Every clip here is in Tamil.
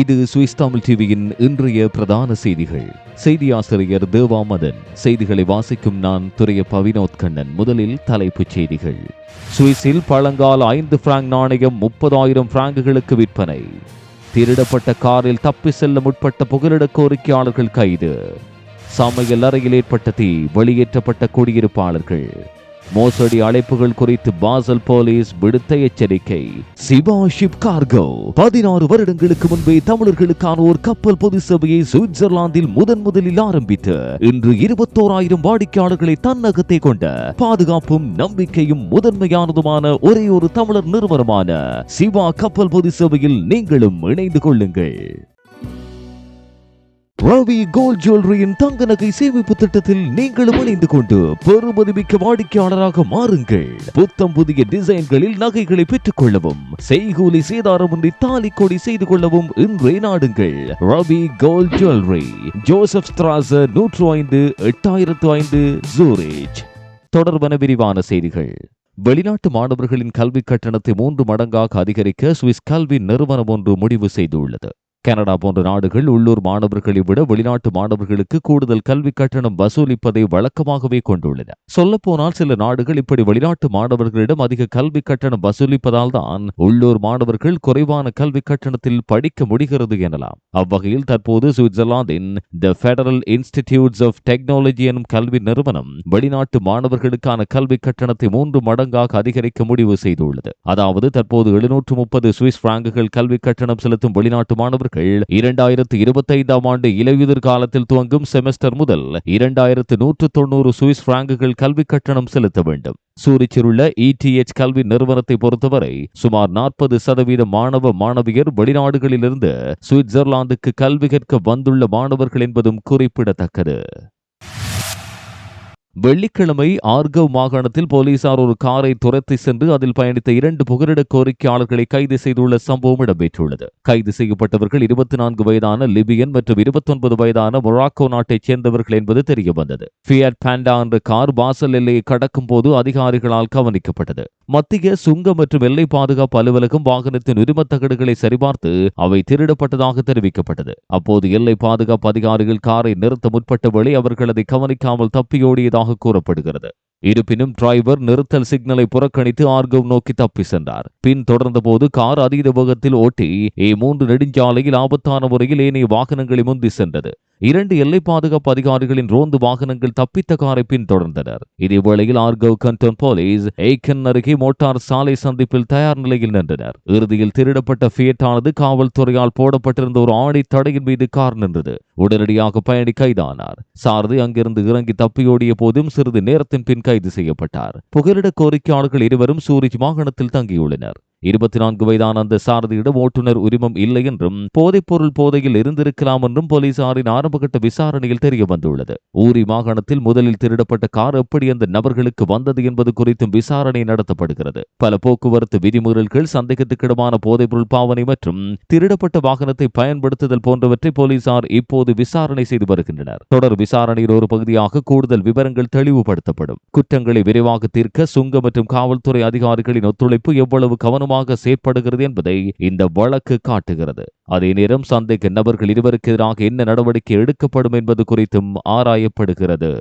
இது சுவிஸ் தமிழ் டிவியின் இன்றைய பிரதான செய்திகள். செய்தி ஆசிரியர் தேவாமதன் செய்திகளை வாசிக்கும் நான் துறைய பவினோத்கண்ணன் முதலில் தலைப்புச் செய்திகள். சுவிஸில் பழங்கால ஐந்து பிராங்க் நாணயம் முப்பதாயிரம் பிராங்குகளுக்கு விற்பனை. திருடப்பட்ட காரில் தப்பி செல்ல முற்பட்ட புகலிட கோரிக்கையாளர்கள் கைது. சமையல் அறையில் ஏற்பட்ட தீ வெளியேற்றப்பட்ட குடியிருப்பாளர்கள். மோசடி அழைப்புகள் குறித்து பாசல் போலீஸ் விடுத்த எச்சரிக்கை. சிவா ஷிப் கார்கோ பதினாறு வருடங்களுக்கு முன்பே தமிழர்களுக்கான ஒரு கப்பல் பொது சபையை சுவிட்சர்லாந்தில் முதன் முதலில் ஆரம்பித்து இன்று இருபத்தோராயிரம் வாடிக்கையாளர்களை தன்னகத்தை கொண்ட பாதுகாப்பும் நம்பிக்கையும் முதன்மையானதுமான ஒரே ஒரு தமிழர் நிறுவனமான சிவா கப்பல் பொது சபையில் நீங்களும் இணைந்து கொள்ளுங்கள். ரவி கோல்ட் ஜுவல்லரியின் தங்க நகை சேமிப்பு திட்டத்தில் நீங்களும் இணைந்து கொண்டு பெருமதிமிக்க வாடிக்கையாளராக மாறுங்கள். புத்தம் புதிய டிசைன்களில் நகைகளை பெற்றுக் கொள்ளவும் செய்கூலி சேதாரமின்றி தாலி கொடி செய்து கொள்ளவும் இன்றே நாடுங்கள். ரவி கோல்ட் ஜுவல்லரி ஜோசப் ஸ்திராச நூற்று ஐந்து எட்டாயிரத்து ஐந்து ஜூரேஜ் தொடர்பன விரிவான செய்திகள். வெளிநாட்டு மாணவர்களின் கல்வி கட்டணத்தை மூன்று மடங்காக அதிகரிக்க சுவிஸ் கல்வி நிறுவனம் ஒன்று முடிவு செய்துள்ளது. கனடா போன்ற நாடுகள் உள்ளூர் மாணவர்களை விட வெளிநாட்டு மாணவர்களுக்கு கூடுதல் கல்வி கட்டணம் வசூலிப்பதை வழக்கமாகவே கொண்டுள்ளன. சொல்லப்போனால் சில நாடுகள் இப்படி வெளிநாட்டு மாணவர்களிடம் அதிக கல்வி கட்டணம் வசூலிப்பதால் தான் உள்ளூர் மாணவர்கள் குறைவான கல்வி கட்டணத்தில் படிக்க முடிகிறது எனலாம். அவ்வகையில் தற்போது சுவிட்சர்லாந்தின் the federal institutes of technology எனும் கல்வி நிறுவனம் வெளிநாட்டு மாணவர்களுக்கான கல்வி கட்டணத்தை மூன்று மடங்காக அதிகரிக்க முடிவு செய்துள்ளது. அதாவது தற்போது எழுநூற்று முப்பது சுவிஸ் பிராங்குகள் கல்வி கட்டணம் செலுத்தும் வெளிநாட்டு மாணவர்கள் இரண்டாயிரத்து இருபத்தைந்தாம் ஆண்டு இலையுதிர் காலத்தில் துவங்கும் செமஸ்டர் முதல் இரண்டாயிரத்து நூற்று தொண்ணூறு சுவிஸ் பிராங்குகள் கல்வி கட்டணம் செலுத்த வேண்டும். சூரிச்சில் உள்ள இடிஎச் கல்வி நிறுவனத்தை பொறுத்தவரை சுமார் நாற்பது சதவீத மாணவ மாணவியர் வெளிநாடுகளிலிருந்து சுவிட்சர்லாந்துக்கு கல்வி கற்க வந்துள்ள மாணவர்கள் என்பதும் குறிப்பிடத்தக்கது. வெள்ளிக்கிழமை ஆர்கவ் மாகாணத்தில் போலீசார் ஒரு காரை துரத்தி சென்று அதில் பயணித்த இரண்டு புகலிட கோரிக்கையாளர்களை கைது செய்துள்ள சம்பவம் இடம்பெற்றுள்ளது. கைது செய்யப்பட்டவர்கள் இருபத்தி நான்கு வயதான லிபியன் மற்றும் இருபத்தொன்பது வயதான மொராக்கோ நாட்டைச் சேர்ந்தவர்கள் என்பது தெரியவந்தது. ஃபியட் பாண்டா என்ற கார் வாசல் எல்லையை கடக்கும் போது அதிகாரிகளால் கவனிக்கப்பட்டது. மத்திய சுங்க மற்றும் எல்லை பாதுகாப்பு அலுவலகம் வாகனத்தின் உரிமத்தகடுகளை சரிபார்த்து அவை திருடப்பட்டதாக தெரிவிக்கப்பட்டது. அப்போது எல்லை பாதுகாப்பு அதிகாரிகள் காரை நிறுத்த முற்பட்ட வேளை அவர்கள் அதை கவனிக்காமல் தப்பியோடியதாக கூறப்படுகிறது. இருப்பினும் டிரைவர் நிறுத்தல் சிக்னலை புறக்கணித்து ஆர்கவ் நோக்கி தப்பி சென்றார். பின் தொடர்ந்தபோது கார் அதீத வேகத்தில் ஓட்டி ஏ மூன்று நெடுஞ்சாலையில் ஆபத்தான முறையில் ஏனைய வாகனங்களை முந்தி சென்றது. இரண்டு எல்லை பாதுகாப்பு அதிகாரிகளின் ரோந்து வாகனங்கள் தப்பித்த காரை பின்தொடர்ந்தனர். இதேவேளையில் ஆர்கவ் கண்டோன் போலீஸ் ஏக்கன் அருகே மோட்டார் சாலை சந்திப்பில் தயார் நிலையில் நின்றனர். இறுதியில் திருடப்பட்ட ஃபியட்டானது காவல்துறையால் போடப்பட்டிருந்த ஒரு ஆணை தடையின் மீது கார் நின்றது. உடனடியாக பயணி கைதானார். சாரதி அங்கிருந்து இறங்கி தப்பியோடிய போதும் சிறிது நேரத்தின் பின் கைது செய்யப்பட்டார். புகலிட கோரிக்கையாளர்கள் இருவரும் சூரிஜ் வாகனத்தில் தங்கியுள்ளனர். இருபத்தி நான்கு வயதான அந்த சாரதியிடம் ஓட்டுநர் உரிமம் இல்லை என்றும் போதைப்பொருள் போதையில் இருந்திருக்கலாம் என்றும் போலீசாரின் ஆரம்பகட்ட விசாரணையில் தெரிய வந்துள்ளது. ஊரி மாகாணத்தில் முதலில் திருடப்பட்ட கார் எப்படி அந்த நபர்களுக்கு வந்தது என்பது குறித்தும் விசாரணை நடத்தப்படுகிறது. பல போக்குவரத்து விதிமுறைகள் சந்தேகத்துக்கிடமான போதைப்பொருள் பாவனை மற்றும் திருடப்பட்ட வாகனத்தை பயன்படுத்துதல் போன்றவற்றை போலீசார் இப்போது விசாரணை செய்து வருகின்றனர். தொடர் விசாரணையின் ஒரு பகுதியாக கூடுதல் விவரங்கள் தெளிவுபடுத்தப்படும். குற்றங்களை விரைவாக தீர்க்க சுங்க மற்றும் காவல்துறை அதிகாரிகளின் ஒத்துழைப்பு எவ்வளவு கவனமாக செயற்படுகிறது என்பதை இந்த வழக்கு காட்டுகிறது. அதே நேரம் சந்தேக நபர்கள் இருவருக்கு எதிராக என்ன நடவடிக்கை எடுக்கப்படும் என்பது குறித்தும் ஆராயப்படுகிறது.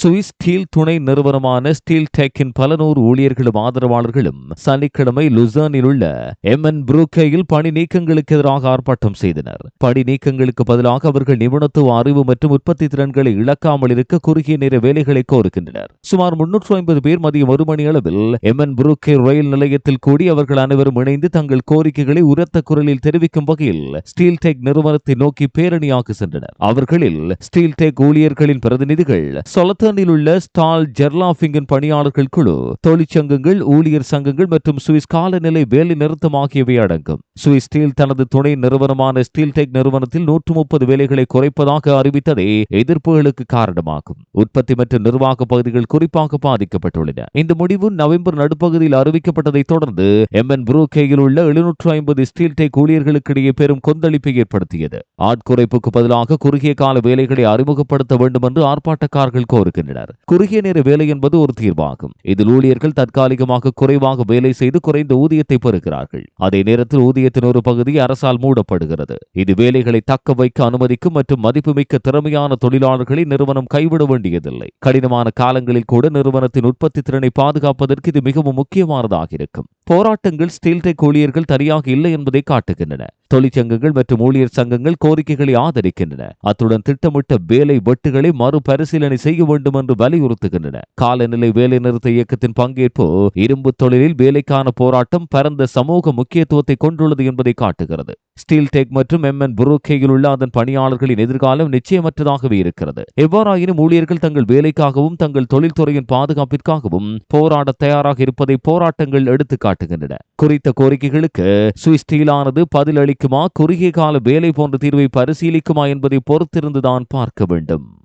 சுவிஸ் ஸ்டீல் துணை நிறுவனமான ஸ்டீல் டெக்கின் பல நூறு ஊழியர்களும் ஆதரவாளர்களும் சனிக்கிழமை லுசானில் உள்ள எம்என் புரூக்கேயில் பணி நீக்கங்களுக்கு எதிராக ஆர்ப்பாட்டம் செய்தனர். பணி நீக்கங்களுக்கு பதிலாக அவர்கள் நிபுணத்துவ அறிவு மற்றும் உற்பத்தி திறன்களை இழக்காமல் இருக்க குறுகிய நேர வேலைகளை கோருகின்றனர். சுமார் முன்னூற்று ஐம்பது பேர் மதியம் ஒரு மணி அளவில் எம்என் புரூக்கே ரயில் நிலையத்தில் கூடி அவர்கள் அனைவரும் இணைந்து தங்கள் கோரிக்கைகளை உரத்த குரலில் தெரிவிக்கும் வகையில் ஸ்டீல் டெக் நிறுவனத்தை நோக்கி பேரணியாக சென்றனர். அவர்களில் ஸ்டீல் டெக் ஊழியர்களின் பிரதிநிதிகள் சொலத் லண்டனில் உள்ள ஸ்டால் ஜெர்லாஃபிங்கின் பணியாளர்கள் குழு தொழிற்சங்கங்கள் ஊழியர் சங்கங்கள் மற்றும் சுவிஸ் காலநிலை வேலை நிறுத்தம் ஆகியவை அடங்கும். சுவிஸ் ஸ்டீல் தனது துணை நிறுவனமான ஸ்டீல் டெக் நிறுவனத்தில் நூற்று முப்பது வேலைகளை குறைப்பதாக அறிவித்ததே எதிர்ப்புகளுக்கு காரணமாகும். உற்பத்தி மற்றும் நிர்வாக பகுதிகள் குறிப்பாக பாதிக்கப்பட்டுள்ளன. இந்த முடிவு நவம்பர் நடுப்பகுதியில் அறிவிக்கப்பட்டதை தொடர்ந்து எம் என் புரூகேயில் உள்ள எழுநூற்று ஐம்பது ஸ்டீல் டெக் ஊழியர்களுக்கிடையே பெரும் கொந்தளிப்பை ஏற்படுத்தியது. ஆட்குறைப்புக்கு பதிலாக குறுகிய கால வேலைகளை அறிமுகப்படுத்த வேண்டும் என்று ஆர்ப்பாட்டக்காரர்கள் கோரு கொடுக்கின்றனர் குறுகிய நேர வேலை என்பது ஒரு தீர்வாகும். இதில் ஊழியர்கள் தற்காலிகமாக குறைவாக வேலை செய்து குறைந்த ஊதியத்தை பெறுகிறார்கள். அதே நேரத்தில் ஊதியத்தின் ஒரு பகுதி அரசால் மூடப்படுகிறது. இது வேலைகளை தக்க வைக்க அனுமதிக்கும் மற்றும் மதிப்புமிக்க திறமையான தொழிலாளர்களை நிறுவனம் கைவிட வேண்டியதில்லை. கடினமான காலங்களில் கூட நிறுவனத்தின் உற்பத்தி திறனை பாதுகாப்பதற்கு இது மிகவும் முக்கியமானதாக இருக்கும். போராட்டங்கள் ஸ்டீல்டெக் ஊழியர்கள் தனியாக இல்லை என்பதை காட்டுகின்றன. தொழிற்சங்கங்கள் மற்றும் ஊழியர் சங்கங்கள் கோரிக்கைகளை ஆதரிக்கின்றன. அத்துடன் திட்டமிட்ட வேலை வெட்டுகளை மறுபரிசீலனை செய்ய வேண்டும் என்று வலியுறுத்துகின்றன. காலநிலை வேலைநிறுத்த இயக்கத்தின் பங்கேற்பு இரும்பு தொழிலில் வேலைக்கான போராட்டம் பரந்த சமூக முக்கியத்துவத்தை கொண்டுள்ளது என்பதை காட்டுகிறது. ஸ்டீல் டெக் மற்றும் எம் என் புரோக்கேயில் உள்ள அதன் பணியாளர்களின் எதிர்காலம் நிச்சயமற்றதாகவே இருக்கிறது. எவ்வாறாயினும் ஊழியர்கள் தங்கள் வேலைக்காகவும் தங்கள் தொழில்துறையின் பாதுகாப்பிற்காகவும் போராட தயாராக இருப்பதை போராட்டங்கள் எடுத்து காட்டுகின்றன குறித்த கோரிக்கைகளுக்கு சுவிஸ் ஸ்டீலானது அளிக்குமா குறுகிய கால வேலை போன்ற தீர்வை பரிசீலிக்குமா என்பதை பொறுத்திருந்துதான் பார்க்க வேண்டும்.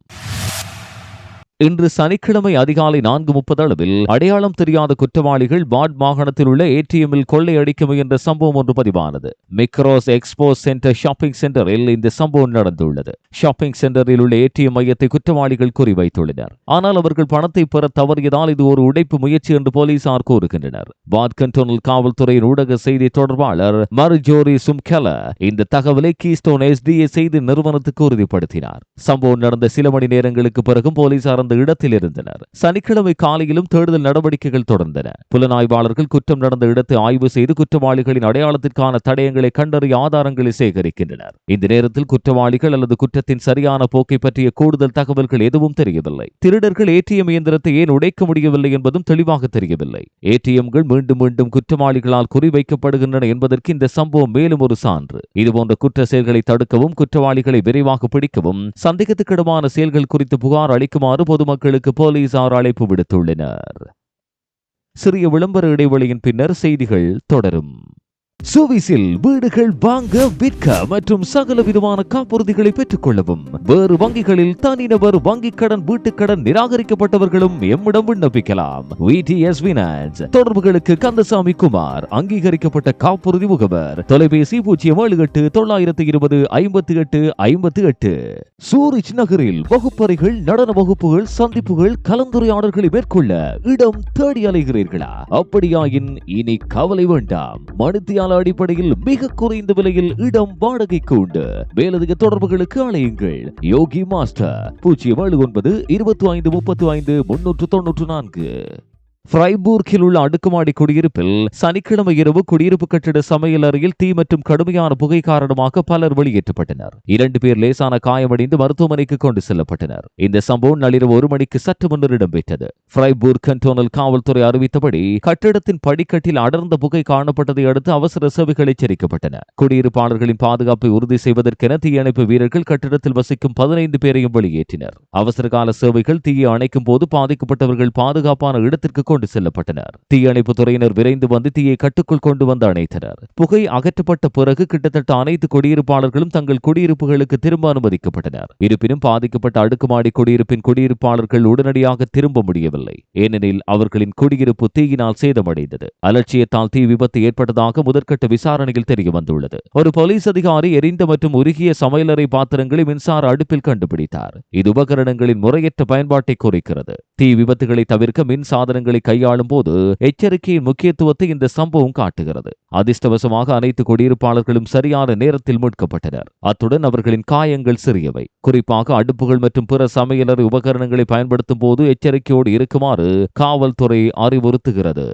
இன்று சனிக்கிழமை அதிகாலை நான்கு முப்பது அளவில் அடையாளம் தெரியாத குற்றவாளிகள் வார்ட் மாகாணத்தில் உள்ள ஏடிஎம்மில் கொள்ளையடிக்க முயன்ற சம்பவம் ஒன்று பதிவானது. மிக்ரோஸ் எக்ஸ்போ சென்டர் ஷாப்பிங் சென்டரில் இந்த சம்பவம் நடந்துள்ளது. ஷாப்பிங் சென்டரில் உள்ள ஏடிஎம் மையத்தை குற்றவாளிகள் குறிவைத்துள்ளனர். ஆனால் அவர்கள் பணத்தை பெற தவறியதால் இது ஒரு உடைப்பு முயற்சி என்று போலீசார் கூறுகின்றனர். வார்ட் கண்டோனல் காவல்துறையின் ஊடக செய்தி தொடர்பாளர் மர்ஜோரி சும்கெல இந்த தகவலை கீஸ்டோன் எஸ்டிஏ செய்தி நிறுவனத்துக்கு உறுதிப்படுத்தினார். சம்பவம் நடந்த சில மணி நேரங்களுக்கு பிறகும் போலீசார் அந்த இடத்தில் இருந்தனர் சனிக்கிழமை காலையிலும் தேடுதல் நடவடிக்கைகள் தொடர்ந்தன. புலனாய்வாளர்கள் குற்றம் நடந்த இடத்தை ஆய்வு செய்து குற்றவாளிகளின் அடையாளத்திற்கான தடயங்களை கண்டறிய ஆதாரங்களை சேகரிக்கின்றனர். இந்த நேரத்தில் குற்றவாளிகள் அல்லது குற்றத்தின் சரியான போக்கை பற்றிய கூடுதல் தகவல்கள் எதுவும் தெரியவில்லை. திருடர்கள் ஏடிஎம் இயந்திரத்தை ஏன் உடைக்க முடியவில்லை என்பதும் தெளிவாக தெரியவில்லை. ஏடிஎம்கள் மீண்டும் மீண்டும் குற்றவாளிகளால் குறிவைக்கப்படுகின்றன என்பதற்கு இந்த சம்பவம் மேலும் ஒரு சான்று. இதுபோன்ற குற்ற செயல்களை தடுக்கவும் குற்றவாளிகளை விரைவாக பிடிக்கவும் சந்தேகத்துக்கிடமான செயல்கள் குறித்து புகார் அளிக்குமாறு பொதுமக்களுக்கு போலீசார் அழைப்பு விடுத்துள்ளனர். சிறிய விளம்பர இடைவெளியின் பின்னர் செய்திகள் தொடரும். சுவிசில் வீடுகள் வாங்க விற்க மற்றும் சகல விதமான காப்புறுதிகளை பெற்றுக் கொள்ளவும். வேறு வங்கிகளில் தனிநபர் வங்கிக் கடன் வீட்டுக் கடன் நிராகரிக்கப்பட்டவர்களும் எம்மிடம் விண்ணப்பிக்கலாம். தொடர்புகளுக்கு கந்தசாமி குமார் அங்கீகரிக்கப்பட்ட காப்புறுதி முகவர். தொலைபேசி பூஜ்ஜியம் ஏழு எட்டு தொள்ளாயிரத்து இருபது ஐம்பத்தி எட்டு ஐம்பத்தி எட்டு. சூரிச் நகரில் வகுப்பறைகள் நடன வகுப்புகள் சந்திப்புகள் கலந்துரையாடல்களை மேற்கொள்ள இடம் தேடி அலைகிறீர்களா? அப்படியாயின் இனி கவலை வேண்டாம். கால அடிப்படையில் மிக குறைந்த விலையில் இடம் வாடகைக்கு உண்டு. மேலதிக தொடர்புகளுக்கு அலையுங்கள் யோகி மாஸ்டர் பூஜ்ஜியம் ஏழு ஒன்பது இருபத்தி ஐந்து முப்பத்தி ஐந்து முன்னூற்று தொன்னூற்று நான்கு. ஃப்ரைபூர்கில் உள்ள அடுக்குமாடி குடியிருப்பில் சனிக்கிழமை இரவு குடியிருப்பு கட்டிட சமையல் அறையில் தீ மற்றும் கடுமையான புகை காரணமாக பலர் வெளியேற்றப்பட்டனர். இரண்டு பேர் லேசான காயமடைந்து மருத்துவமனைக்கு கொண்டு செல்லப்பட்டனர். இந்த சம்பவம் நள்ளிரவு ஒரு மணிக்கு சற்று முன்னர் இடம்பெற்றது. ஃப்ரைபூர் கண்டோனல் காவல்துறை அறிவித்தபடி கட்டிடத்தின் படிக்கட்டில் அடர்ந்த புகை காணப்பட்டதை அடுத்து அவசர சேவைகள் எச்சரிக்கப்பட்டன. குடியிருப்பாளர்களின் பாதுகாப்பை உறுதி செய்வதற்கென தீயணைப்பு வீரர்கள் கட்டிடத்தில் வசிக்கும் பதினைந்து பேரையும் வெளியேற்றினர். அவசரகால சேவைகள் தீயை அணைக்கும் போது பாதிக்கப்பட்டவர்கள் பாதுகாப்பான இடத்திற்கு கொண்டு செல்லப்பட்டனர். தீயணைப்பு துறையினர் விரைந்து வந்து தீயை கட்டுக்குள் கொண்டு வந்து அணைத்தனர். புகை அகற்றப்பட்ட பிறகு கிட்டத்தட்ட அனைத்து குடியிருப்பாளர்களும் தங்கள் குடியிருப்புகளுக்கு திரும்ப அனுமதிக்கப்பட்டனர். இருப்பினும் பாதிக்கப்பட்ட அடுக்குமாடி குடியிருப்பின் குடியிருப்பாளர்கள் உடனடியாக திரும்ப முடியவில்லை. ஏனெனில் அவர்களின் குடியிருப்பு தீயினால் சேதமடைந்தது. அலட்சியத்தால் தீ விபத்து ஏற்பட்டதாக முதற்கட்ட விசாரணையில் தெரிய வந்துள்ளது ஒரு போலீஸ் அதிகாரி எரிந்த மற்றும் உருகிய சமையலறை பாத்திரங்களை மின்சார அடுப்பில் கண்டுபிடித்தார். இது உபகரணங்களின் முறையற்ற பயன்பாட்டை குறிக்கிறது. தீ விபத்துகளை தவிர்க்க மின் சாதனங்களை கையாளும் போது எச்சரிக்கையின் முக்கியத்துவத்தை இந்த சம்பவம் காட்டுகிறது. அதிர்ஷ்டவசமாக அனைத்து குடியிருப்பாளர்களும் சரியான நேரத்தில் மீட்கப்பட்டனர். அத்துடன் அவர்களின் காயங்கள் சிறியவை. குறிப்பாக அடுப்புகள் மற்றும் பிற சமையலறை உபகரணங்களை பயன்படுத்தும் போது எச்சரிக்கையோடு இருக்குமாறு காவல்துறை அறிவுறுத்துகிறது.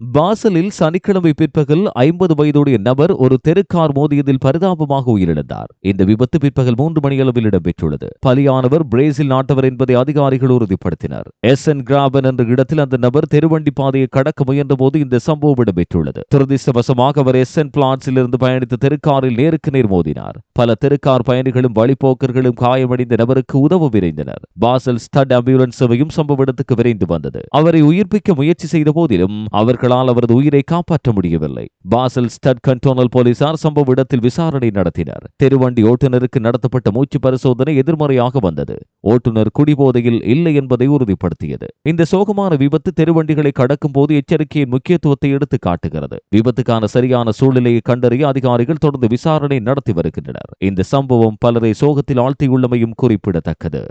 பாசலில் சனிக்கிழமை பிற்பகல் ஐம்பது வயதுடைய நபர் ஒரு தெருக்கார் மோதியதில் பரிதாபமாக உயிரிழந்தார். இந்த விபத்து பிற்பகல் மூன்று மணியளவில் இடம்பெற்றுள்ளது. பலியானவர் பிரேசில் நாட்டவர் என்பதை அதிகாரிகள் உறுதிப்படுத்தினர். எஸ் என் கிராபன் என்ற இடத்தில் அந்த நபர் தெருவண்டி பாதையை கடக்க முயன்ற போது இந்த சம்பவம் இடம்பெற்றுள்ளது. துரதிர்ஷ்டவசமாக அவர் எஸ் என் பிளாட்ஸில் இருந்து பயணித்த தெருக்காரில் நேருக்கு நேர் மோதினார். பல தெருக்கார் பயணிகளும் வழிபோக்கர்களும் காயமடைந்த நபருக்கு உதவ விரைந்தனர். பாசல் ஸ்டட் ஆம்புலன்ஸ் சேவையும் சம்பவ இடத்துக்கு விரைந்து வந்தது. அவரை உயிர்ப்பிக்க முயற்சி செய்த போதிலும் அவர்களால் அவரது உயிரை காப்பாற்ற முடியவில்லை. பாசல் ஸ்டட் கண்டோனல் போலீசார் சம்பவ இடத்தில் விசாரணை நடத்தினர். தெருவண்டி ஓட்டுநருக்கு நடத்தப்பட்ட மூச்சு பரிசோதனை எதிர்மறையாக வந்தது. ஓட்டுநர் குடிபோதையில் இல்லை என்பதை உறுதிப்படுத்தியது. இந்த சோகமான விபத்து தெருவண்டிகளை கடக்கும் போது எச்சரிக்கையின் முக்கியத்துவத்தை எடுத்து காட்டுகிறது. விபத்துக்கான சரியான சூழ்நிலையை கண்டறிய அதிகாரிகள் தொடர்ந்து விசாரணை நடத்தி வருகின்றனர். இந்த சம்பவம் பலரை சோகத்தில் ஆழ்த்தியுள்ளமையும் குறிப்பிடத்தக்கது.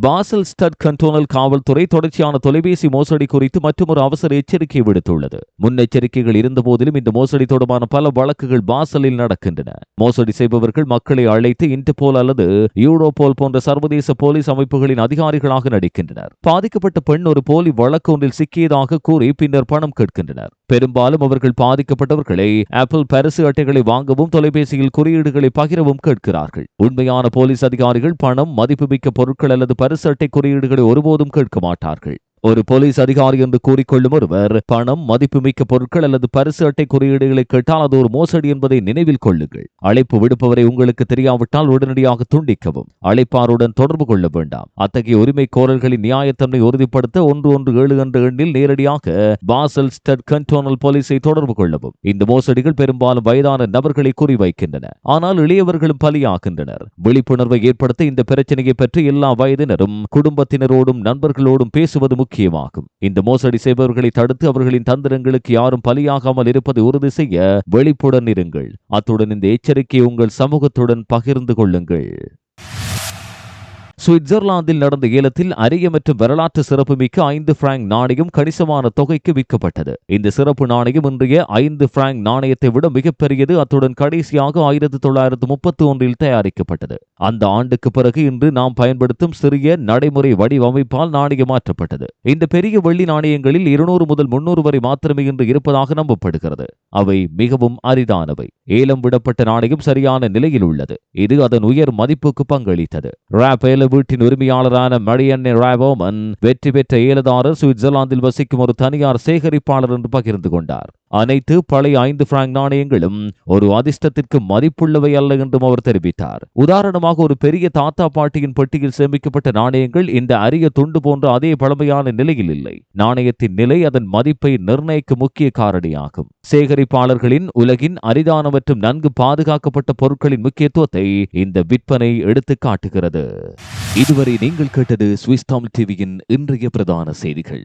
பாசல் ஸ்டட் கண்டோனல் காவல்துறை தொடர்ச்சியான தொலைபேசி மோசடி குறித்து மற்றொரு அவசர எச்சரிக்கை விடுத்துள்ளது. முன்னெச்சரிக்கைகள் இருந்தபோதிலும் இந்த மோசடி தொடர்பான பல வழக்குகள் பாசலில் நடக்கின்றன. மோசடி செய்பவர்கள் மக்களை அழைத்து இன்டர்போல் அல்லது யூரோபோல் போன்ற சர்வதேச போலீஸ் அமைப்புகளின் அதிகாரிகளாக நடிக்கின்றனர். பாதிக்கப்பட்ட பெண் ஒரு போலி வழக்கு ஒன்றில் சிக்கியதாக கூறி பின்னர் பணம் கேட்கின்றனர். பெரும்பாலும் அவர்கள் பாதிக்கப்பட்டவர்களை ஆப்பிள் பரிசு அட்டைகளை வாங்கவும் தொலைபேசியில் குறியீடுகளை பகிரவும் கேட்கிறார்கள். உண்மையான போலீஸ் அதிகாரிகள் பணம் மதிப்புமிக்க பொருட்கள் அல்லது பரிசு அட்டை குறியீடுகளை ஒருபோதும் கேட்க மாட்டார்கள். ஒரு போலீஸ் அதிகாரி என்று கூறிக்கொள்ளும் ஒருவர் பணம் மதிப்புமிக்க பொருட்கள் அல்லது பரிசு அட்டை குறியீடுகளை கேட்டால் அது ஒரு மோசடி என்பதை நினைவில் கொள்ளுங்கள். அழைப்பு விடுப்பவரை உங்களுக்கு தெரியாவிட்டால் உடனடியாக துண்டிக்கவும். அழைப்பாருடன் தொடர்பு கொள்ள வேண்டாம். அத்தகைய உரிமை கோரல்களின் நியாயத்தன்மை உறுதிப்படுத்த ஒன்று ஒன்று ஏழு என்ற எண்ணில் நேரடியாக பாசல் ஸ்டட் கண்டோனல் போலீஸை தொடர்பு கொள்ளவும். இந்த மோசடிகள் பெரும்பாலும் வயதான நபர்களை குறிவைக்கின்றன. ஆனால் இளையவர்களும் பலியாகின்றனர். விழிப்புணர்வை ஏற்படுத்த இந்த பிரச்சனையை பற்றி எல்லா வயதினரும் குடும்பத்தினரோடும் நண்பர்களோடும் பேசுவது முக்கியமாகும். இந்த மோசடி செய்பவர்களை தடுத்து அவர்களின் தந்திரங்களுக்கு யாரும் பலியாகாமல் இருப்பதை உறுதி செய்ய வெளிப்புடன் இருங்கள். அத்துடன் இந்த எச்சரிக்கையை உங்கள் சமூகத்துடன் பகிர்ந்து கொள்ளுங்கள். சுவிட்சர்லாந்தில் நடந்த ஏலத்தில் அரிய மற்றும் வரலாற்று சிறப்புமிக்க ஐந்து பிராங்க் நாணயம் கணிசமான தொகைக்கு விற்கப்பட்டது. இந்த சிறப்பு நாணயம் இன்றைய ஐந்து பிராங்க் நாணயத்தை விட மிகப்பெரியது. அத்துடன் கடைசியாக ஆயிரத்தி தொள்ளாயிரத்து முப்பத்தி ஒன்றில் தயாரிக்கப்பட்டது. அந்த ஆண்டுக்கு பிறகு இன்று நாம் பயன்படுத்தும் சிறிய நடைமுறை வடிவமைப்பால் நாணயம் மாற்றப்பட்டது. இந்த பெரிய வெள்ளி நாணயங்களில் இருநூறு முதல் முன்னூறு வரை மாத்திரமே இன்று இருப்பதாக நம்பப்படுகிறது. அவை மிகவும் அரிதானவை. ஏலம் விடப்பட்ட நாணயம் சரியான நிலையில் உள்ளது. இது அதன் உயர் மதிப்புக்கு பங்களித்தது. ராபேல வீட்டின் உரிமையாளரான மரியன்னை ராவோமன் வெற்றி பெற்ற ஏலதாரர் சுவிட்சர்லாந்தில் வசிக்கும் ஒரு தனியார் சேகரிப்பாளர் என்று பகிர்ந்து கொண்டார். அனைத்து பழைய ஐந்து பிராங்க் நாணயங்களும் ஒரு அதிர்ஷ்டத்திற்கு மதிப்புள்ளவை அல்ல என்றும் அவர் தெரிவித்தார். உதாரணமாக ஒரு பெரிய தாத்தா பாட்டியின் பெட்டியில் சேமிக்கப்பட்ட நாணயங்கள் இந்த அரிய துண்டு போன்ற அதே பழமையான நிலையில் இல்லை. நாணயத்தின் நிலை அதன் மதிப்பை நிர்ணயிக்க முக்கிய காரணியாகும். சேகரிப்பாளர்களின் உலகின் அரிதான மற்றும் நன்கு பாதுகாக்கப்பட்ட பொருட்களின் முக்கியத்துவத்தை இந்த விற்பனை எடுத்து காட்டுகிறது. இதுவரை நீங்கள் கேட்டது சுவிஸ் தமிழ் டிவியின் இன்றைய பிரதான செய்திகள்.